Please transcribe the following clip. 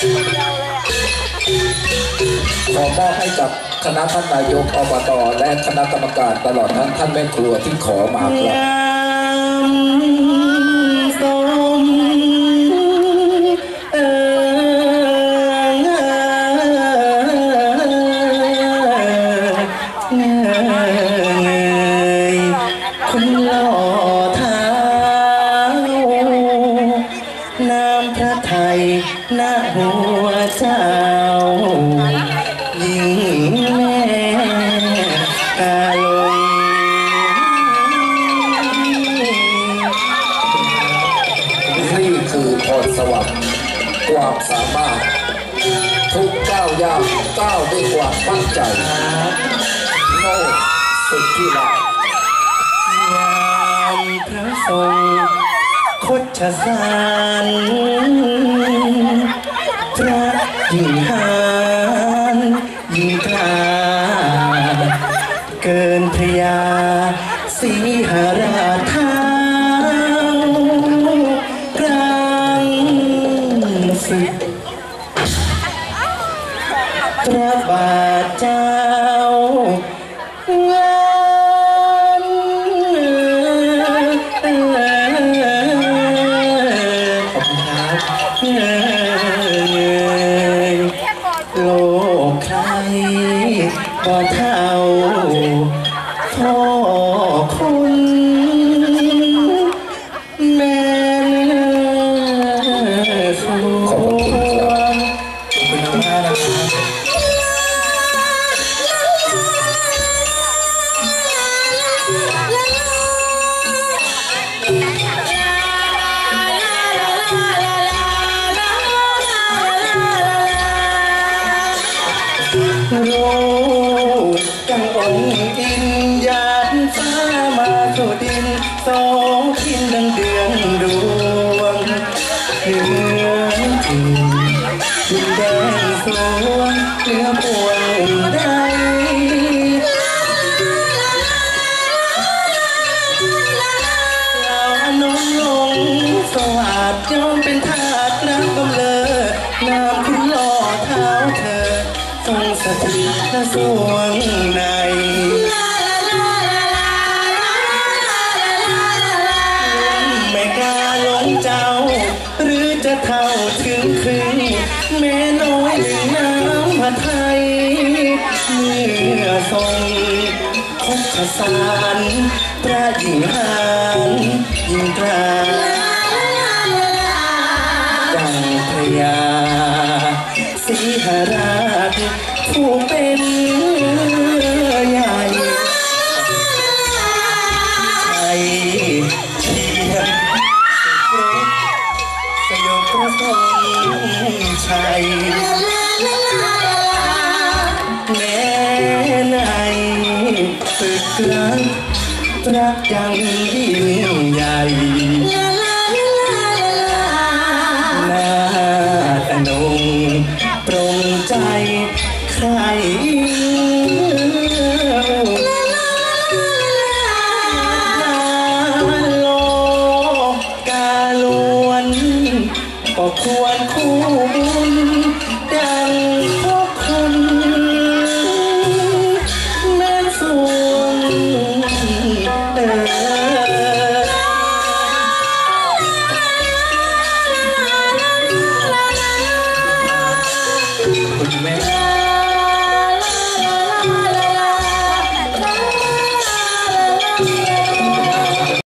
ขอมอบให้กับคณะท่านนายกอบตและคณะกรรมการตลอดทั้งท่านแม่ครัวที่ขอมาครับน้าพระไทยน้าหัว แม่กาลงนี่คือพรสวรรค์ความสามารถ ทุกก้าวย่างก้าวด้วยความมั่นใจโน่สุดที่รักยามพระทรงคดชสารพระยิ่งหา ราเท้ากลางศึกพระบาทเจ้างานขอบคุณครับโลกใครบ่เท่าพ่อคุณ นอินยานฟ้ามาสู่ดินสองทินดังเดือนดวงเหนือถิ่นดินแดงสวงเหนือปวงใดเรานงลงสวัสดยอมเป็นทาสน้ำกำเลอน้ำคุณหล่อเท้าเธอทรงสถิตและสวง ถึงครึ่งแม่น้อยหนึ่งน้ำพระไทยเมื่อทรงพบขสารพระยิ่งหานยิ่งกลาดังพระยาสีหรา ชัยแม้ในศึกรั คู่บุญดังพวกคนแม่นสงเออ คุณแ